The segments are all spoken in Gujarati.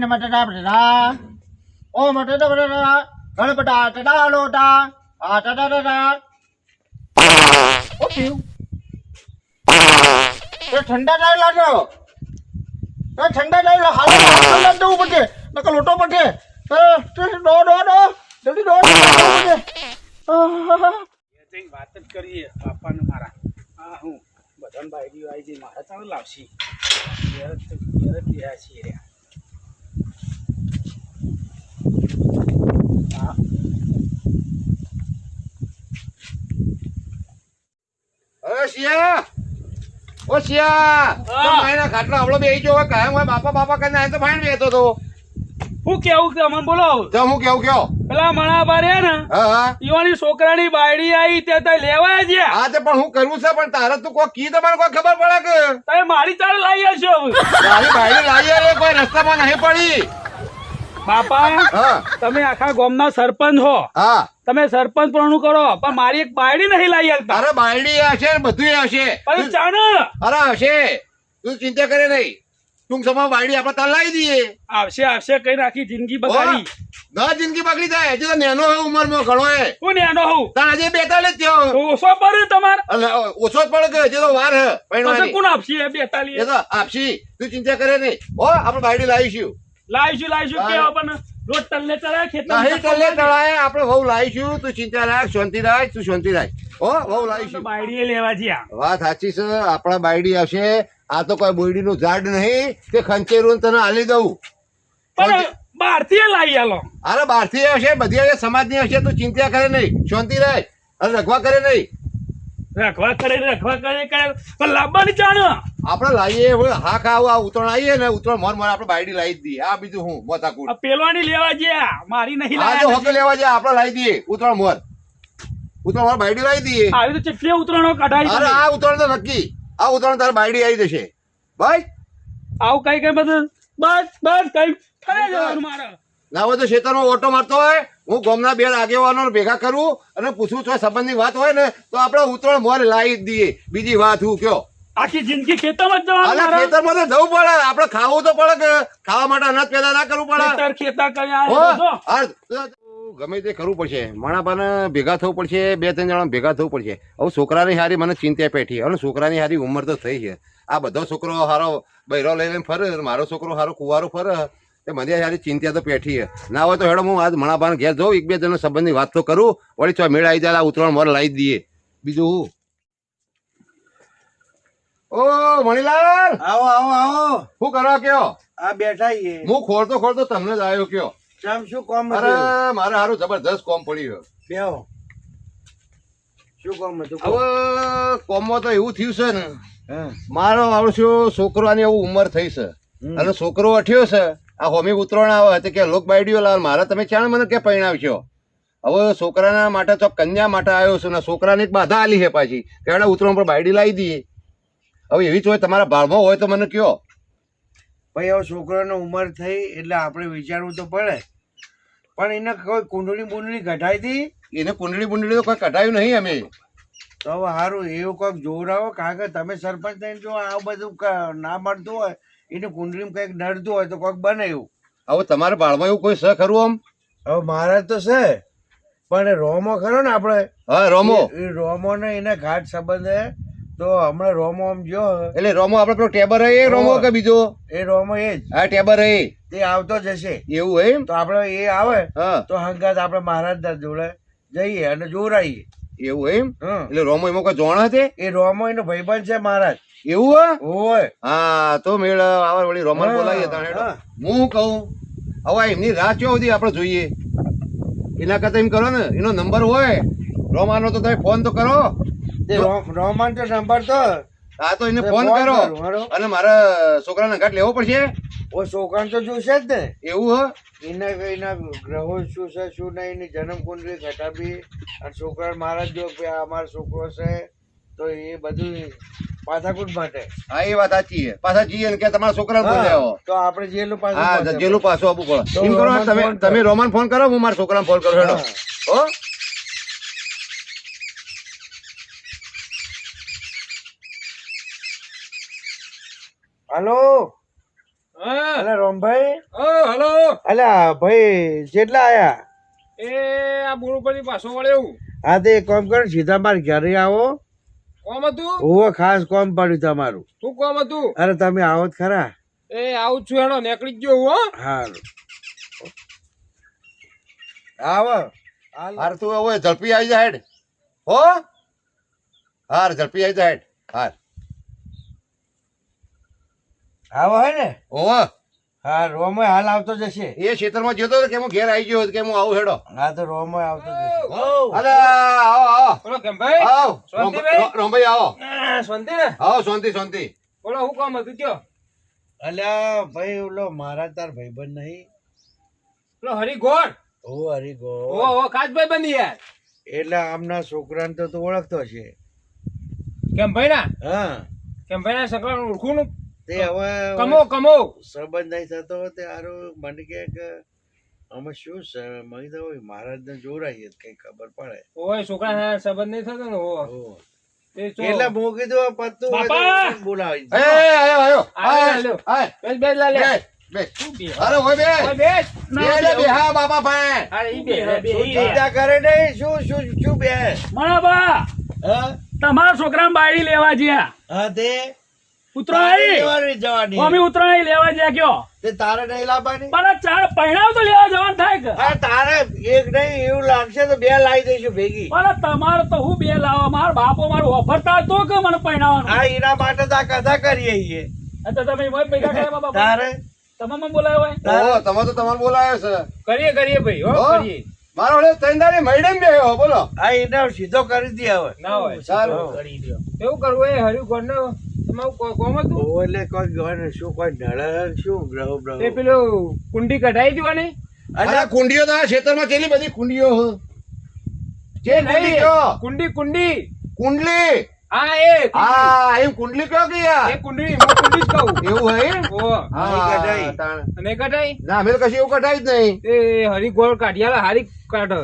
ને મટાટા બટાટા. ઓ મટાટા બટાટા. ગણપટા ટડા લોટા. આ ટડા ટડા ઓ પીવું તો ઠંડા ટાઈમ લાગો તો ઠંડા લાગ. હાલો ઠંડા જવું પડશે. નકર લોટો પડશે. ડો ડો ડો જલ્દી ડો પડશે. વાત જ કરીએ. બાપાને મારા. હા, હું. બધાને બાયડીઓ આવી જઈ મારા ચાલ લાવશી. ઘેર ઘેર જ રહ્યા છીએ. રે હા અરે શિયા ઓ શિયા! તો ખાટલા હવળો બેહી ગયો કાયમ હોય બાપા બાપા કરીને આને તો ફાઈન બેતો તો. હું કેવું કે અમને બોલો? તો હું કેવું કયો? પેલા મણાબા રે ને હા હા. ઈવાની છોકરાની બાયડી આવી તે તઈ લેવા છે હા તે પણ હું કરવું છે પણ તારે તું કોઈ કી તમારે કોઈ ખબર પડે કે? તમે મારી તારે લાવી આવશો મારી બાયડી લાવી રે કોઈ રસ્તામાં નહીં પડી. બાપા તમે આખા ગામના સરપંચ હો. હા. તમે સરપંચ પણ કરો પણ મારી એક બાયડી નહીં લાવી આવતા અરે બાયડી હશે બધું હશે. પણ ચાને અરે હશે. તું ચિંતા કરે નહીં. ટૂંક સમય બાયડી આપણે તાર લાવી દઈએ. આવશે આવશે કઈ આખી જિંદગી બગાડી. ના જિંદગી બગડી જાય હજી તો નેનો હોય ઉંમરમાં ઘણો હે હું નેનો હોઉં? તાર હજી બેતાલીસ થયો. ઓછો પડે તમારે? ઓછો જ પડે કે હજી તો વાર હે કોણ આપશે એ એ બેતાલીસ તો આપશી. તું ચિંતા કરે નહીં. ઓ આપણે બાયડી લાવીશું. લાવીશું લાવીશું. કે આપણને રોજ તલ્લે ચડાય ખેતર નહીં તલ્લે ટળાય આપણે વહુ લાવીશું તું ચિંતા રાખ શાંતિ રાખ તું શાંતિ રાખ. ઓ વહુ લાવીશું. બાયડીએ લેવા જ્યાં. વાત સાચી છે આપણા બાયડી આવશે આ તો કોઈ બોયડીનું ઝાડ નહીં કે ખંચેરું તને આલી દઉં. પણ બહારથી લાવી આલો. અરે બહારથી હશે બધી સમાજ સમાજની હશે તું ચિંતા કરે નહીં શાંતિ રાખ અને રખવા કરે નહીં. રખવા કરે રખવા કરે કરે પણ લાવવાની ચાણ. આપણે લાવીએ હવે હા ખાવ આ ઉતરણ આવીએ ને ઉતરણ મન મન આપણે બાયડી લાવી દઈએ. આ બીજું હું મોતાકુટ. પેલવાની લેવા જ્યા મારી નહીં લાવ્યા હોકે લેવા જ્યા આપણે લાવી દઈએ. ઉતરણ મન. ઉતરણ મન બાયડી લાવી દઈએ. આવી તો ચેટલી ઉતરણો કઢાઈ અરે આ ઉતરણ તો નક્કી. આ ઉતરણ તારે બાયડી આવી જશે. ભાઈ? આવું કઈ કઈ બધું? બસ બસ કઈ થઈ જવાનું મારે. ના હોય તો ખેતરમાં ઓટો મારતો હોય હું ગોમના બે આગેવાનો ભેગા કરું અને પૂછું છું સંબંધની વાત હોય ને તો આપણે ઉતરણ મોર લાવી દઈએ. બીજી વાત હું કયો? આખી જિંદગી ખેતરમાં જ જવાનું ખેતરમાં તો જવું પડે. આપડે ખાવું તો પડે કે ખાવા માટે અનાજ પેદા ના કરવું પડે. ખેતર કર્યા ગમે તે કરવું પડશે. માણાપાને ભેગા થવું પડશે બે ત્રણ જણા ભેગા થવું પડશે. હવે છોકરાની હારી મને ચિંતા પેઠી. હવે છોકરાની હારી ઉંમર તો થઈ છે. આ બધો છોકરો હારો બૈરો લઈને ફરે મારો છોકરો હારો કુવારો ફરે તે મને હારી ચિંતા તો પેઠી છે. ના હોય તો હેડો હું આજ મણાપાને ઘેર જાઉં એક બે જણા સંબંધની વાત તો કરું. વળી ચો મેળ આવી જાય ઉતરણ મોર લાવી દઈએ. બીજું હું? ઓ મણીલાલ! આવો આવો આવો. શું કરો કયો? આ બેઠા હું ખોરતો ખોરતો તમને જ આવ્યો કયો. ચમ શું કોમ અરે મારે હારું જબરદસ્ત કોમ પડ્યું બેહો. શું કામ હતું? હવે કોમમાં તો એવું થયું છે ને મારો આવડશું છોકરાની એવું ઉંમર થઈ છે. અને છોકરો અઠ્યો છે આ હોમી ઉતરણ આવે તો કે લોક બાયડીઓ લાલ મારે તમે ચાણ મને કે પરણાવશો હવે છોકરાના માટે તો કન્યા માટે આવ્યો છું ને છોકરાને એક બાધા આલી છે પાછી. કે ઉતરણ પર બાયડી લાવી દઈએ હવે એવી જ હોય તમારા ભાળમાં હોય તો મને કયો. ભાઈ હવે છોકરાનો ઉંમર થઈ એટલે આપણે વિચારવું તો પડે. પણ એને કોઈ કુંડળી બુંડળી કઢાઈ હતી એને કુંડળી બુંડળી તો કોઈ કઢાયું નહીં અમે. તો હવે સારું એવું કોઈક જોવડાવો કારણ કે તમે સરપંચ થઈને જો આ બધું ના મળતું હોય એને કુંડળીમાં કંઈક નડતું હોય તો કોઈક બને એવું હવે તમારા બાળમાં એવું કોઈ છે ખરું આમ? હવે મારા તો છે પણ રોમો ખરો ને આપણે? હા રોમો. રોમો ને એને ઘાટ સંબંધ તો હમણાં રોમો આમ જો એટલે રોમો આપણે પેલો ટેબર એ રોમો કે બીજો? એ રોમો એ જ. હા ટેબર એ તે આવતો જશે. એવું એમ? તો આપણે એ આવે તો હંગાત આપણે મહારાજ જોડે જઈએ અને જોરાઈએ એવું એમ? એટલે રોમો એમાં કોઈ જોણા છે એ રોમો એનો ભાઈબંધ છે મહારાજ. એવું હોય. હા તો મેળ આવે વળી રોમન બોલાવીએ તને હું કહું હવે એમની રાહ ક્યાં સુધી આપણે જોઈએ. એના કરતા એમ કરો ને એનો નંબર હોય. રોમાનો તો તમે ફોન તો કરો. રોમન તો નંબર હા તો એને ફોન કરો. અને મારા છોકરાને ઘાટ લેવો પડશે? ઓ છોકરાને તો જોશે જ ને. એવું હે? એના એના ગ્રહો શું છે શું નહીં એની જન્મ કુંડલી ઘટાબી અને છોકરા મહારાજ જો કે આ અમારો છોકરો છે તો એ બધું પાથાકૂટ માટે. હા એ વાત સાચી છે. પાછા જઈએ કે તમારા છોકરા ફોન લેવો. તો આપણે જેલું પાછું હા જેલું પાછું આપવું પડે. એમ કરો તમે તમે રોમાન ફોન કરો હું મારા છોકરાને ફોન કરું હેડો. હા. હાલો. હા. અલે રોમભાઈ. ઓ હલો. અલ્યા ભાઈ જેટલા આયા? એ આ બોર ઉપરથી પાછો વળ્યો. હા તે એક કામ કરો સીધા માર ઘરે આવો. કોમ હતું? હું ખાસ કોમ પડ્યું તમારું. શું કોમ હતું? અરે તમે આવો જ ખરા. એ આવું છું હેડો નીકળી જ ગયો હું, હો. હા આવો. હાર તું હવે ઝડપી આવી જા હેડ. હો? હાર ઝડપી આવી જા હેડ. હાર. આવો હે ને. ઓવા હા રોમય હાલ આવતો જશે. એ ખેતરમાં જતો હતો કે હું ઘેર આવી ગયો હતો કે હું આવું હેડો? હા તો રોમય આવતો જશે. અલે આવો આવો. બોલો કેમ આવો. શાંતિભાઈ? રોમભાઈ આવો. શાંતિ ને. આવો શાંતિ શાંતિ. બોલો શું કામ હતું કયો? અલ્યા ભાઈ ઓલો મારા તાર ભાઈબંધ નહીં. ઓલો હરિગોળ. ઓ હરીગો ઓ ઓ કાચભાઈ બની યાર. એટલે આમના છોકરાને તો તું ઓળખતો છે કેમ ભાઈ ના હા. કેમ ભાઈ ના સંકળાણ ઓળખું નું? તે હવે કમો કમો. સંબંધ નહીં થતો તે હારું મને કે કે અમે શું સર મહી તો મહારાજ ને જોરાઈએ કઈ ખબર પડે. ઓય છોકરા સંબંધ નહીં થતો ને ઓ ઓ. તે ચો એટલે હું કીધું પત્તું હોય તો બાપા! મને બોલાવી એ આયો આયો. આયો, આય આયો. આય. બેસ બેસ લા લે. બે? બે તું બે અરે હોય બે બે બે હા બાપા ભાઈ. અરે ઈ બે બે શું ઈ. બે. ચિંતા કરે નહીં શું શું શું બે બરાબર હા? તમારા છોકરા બાયડી લેવા જ્યાં. હા તે? જવાની. મમ્મી ઉતરાઈ લેવા જ્યાં કયો તે તારે નહીં લાવવાની? પણ ચાર પહેણાવ તો લેવા જવાનું થાય કે? હા તારે એક નહીં એવું લાગશે તો બે લાવી દઈશું ભેગી. પણ તમારે તો હું બે લાવવા? માર બાપો મારું ઓફરતા તો કે મને પહેણાવાનું હા એના માટે તો આ કથા કરીએ છીએ. તો તમે કર્યા બાપા. તારે? તમે મને બોલાવ્યો હોય? તમે તો તમારે બોલાવ્યો છે. કરીએ કરીએ ભાઈ હો? કરીએ. મારો હવે તૈંદારી મૈડમ બે બોલો. આ એને સીધો કરી દે હવે. ના હોય. સારું. કરી દ્યો એવું કરવું એ હરિગોળ ને તમારું કોમ હતું? ઓ એટલે કોઈ ગણ શું કોઈ નળ શું? ગ્રહ ગ્રહ એ પેલું કુંડી કઢાઈ દેવાની અરે કુંડીઓ તો આ ખેતરમાં કેટલી બધી કુંડીઓ છે. જે કુંડી કુંડી. કુંડલી. હા એ હા એમ કુંડલી કયો કે યાર? એ કુંડી હું કુંડી જ કહું. એવું હે ઓ હા કઢાઈ. અને કઢાઈ? ના અમે તો એવું કઢાય જ નહીં. એ હરિગોળ કાઢિયાલા હારી કાઢ.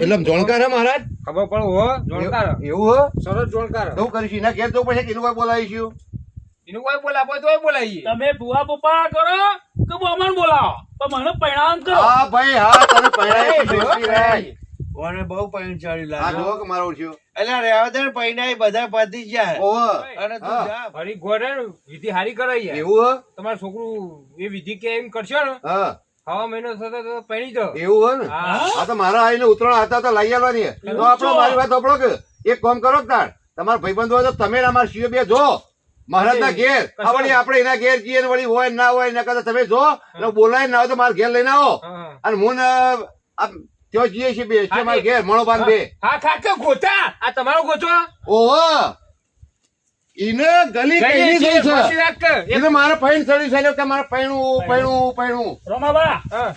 એટલે જોણકાર હે મહારાજ? ખબર પણ હો જોણકાર. એવું હો? સરસ જોણકાર. તો કરીશું ના ઘેર તો પછી કે બોલાવીશું એનું કોઈ બોલાવો તોય બોલાવીએ. તમે ભુવા પપ્પા કરો કે બોમણ બોલાવો? પણ મને કરો. હા ભાઈ હા તને. કોને બહુ પૈણ ચડી આ લાગે મારો ઓળખ્યો. એટલે રહેવા દે ને બધા પતી જાય. ઓહો. અને તું જા. હરિગોળ હે વિધિ હારી કરાઈ એવું તમારું છોકરું એ વિધિ કે એમ કરશો ને? હા. હવા મહિનો થતો તો પૈણી જો એવું હો ને? આ તો મારા આઈને ઉતરાણ હતા તો લઈ આવવાની. તો આપણો મારી વાત સાંભળો કે એક કામ કરો તાર તમારા ભાઈબંધ હોય તો તમે ને અમારા શિયો બે જો. મહારાજના ઘેર. આ વળી આપણે એના ઘેર જઈએ ને વળી હોય ના હોય ના કરતા તમે જો. અને બોલાય ના હોય તો મારા ઘેર લઈને આવો. અને હું ને આ ત્યાં જઈએ છે બે છીએ મારા ઘેર બાંધ બે. હા ખા કે ગોચા આ તમારો ગોતો? ઓહો. ઇને ગલી કઈની છીએ, છે. એને મારા પૈણ સડી છે કે મારા પૈણું પૈણું પૈણું રોમાબા. હા.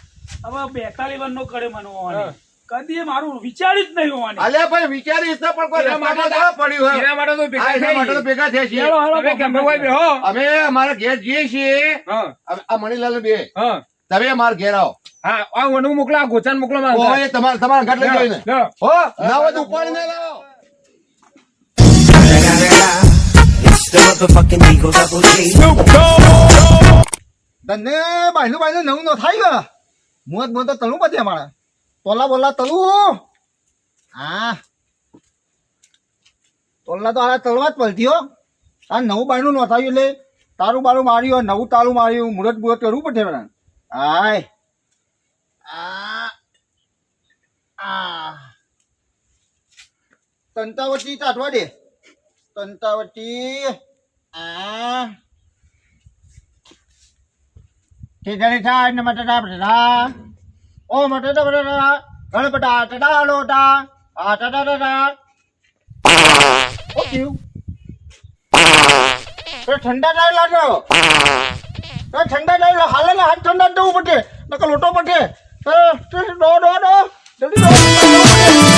હવે બેતાલી વન નો કરે મને કદી મારું વિચાર્યું જ નહીં હોવાની. અલ્યા ભાઈ વિચારી તો પણ કોઈ માટે રસ્તામાં પડ્યું હોય. એના માટે તો ભેગા એના માટે તો ભેગા થયા છીએ. હેલો, હેલો, કેમ ભાઈ બેહો. અમે અમારા ઘેર જઈએ છીએ. આ મણીલાલ બે. હા. તમે માર ઘેર આવો. હા આ વનુ મોકલા ગોચાન મોકલો માર ઓય તમાર તમાર ઘાટ લઈ જઈને. હો ના તો ઉપાડી ના લાવો. તને બાયનું બાયનું નવું નો થાય ગયો મુહત મુહત તો તળું પતે અમારે. તોલા બોલા તળું હા. તોલા તો આ તળવા જ પલતી હો. આ નવું બાયનું નો થયું એટલે તારું બારું માર્યું નવું તાળું માર્યું મુરત બુરત કરવું પડશે હાય આ આ તંતાવટી કાઢવા દે તંતાવટી આ ઠીકરી થાય ને મટાટા બટાટા ઓ મટાટા બટાટા ગણપટા ટટા લોટા આ ટટા ટટા ઓ કેવું ઠંડા ટાઈમ લાગો તો ઠંડા ટાઈમ હાલે ને હાથ ઠંડા જ દેવું પડે નકર લોટો પડે તો તો ડો ડો ડો જલ્દી ડો